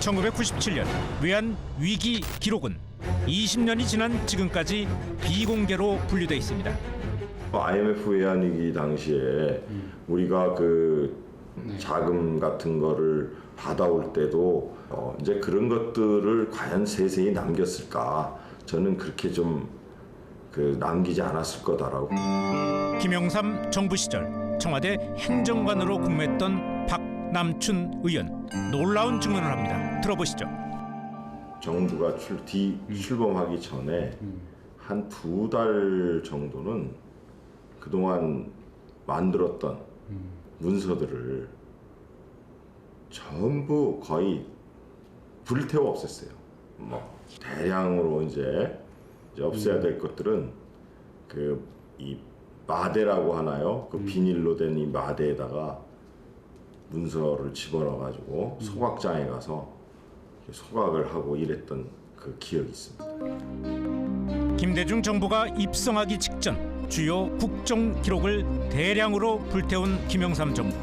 1997년 외환 위기 기록은 20년이 지난 지금까지 비공개로 분류돼 있습니다. IMF 외환 위기 당시에 우리가 그 자금 같은 거를 받아올 때도 어 이제 그런 것들을 과연 세세히 남겼을까? 저는 그렇게 좀 그 남기지 않았을 거다라고. 김영삼 정부 시절 청와대 행정관으로 근무했던 박남춘 의원 놀라운 증언을 합니다. 들어보시죠. 정부가 출, 뒤, 출범하기 전에 한 두 달 정도는 그동안 만들었던 문서들을 전부 거의 불태워 없앴어요. 뭐 대량으로 이제, 이제 없애야 될 것들은 그 이 마대라고 하나요? 그 비닐로 된 이 마대에다가 문서를 집어넣어 가지고 소각장에 가서 소각을 하고 이랬던 그 기억이 있습니다. 김대중 정부가 입성하기 직전 주요 국정 기록을 대량으로 불태운 김영삼 정부.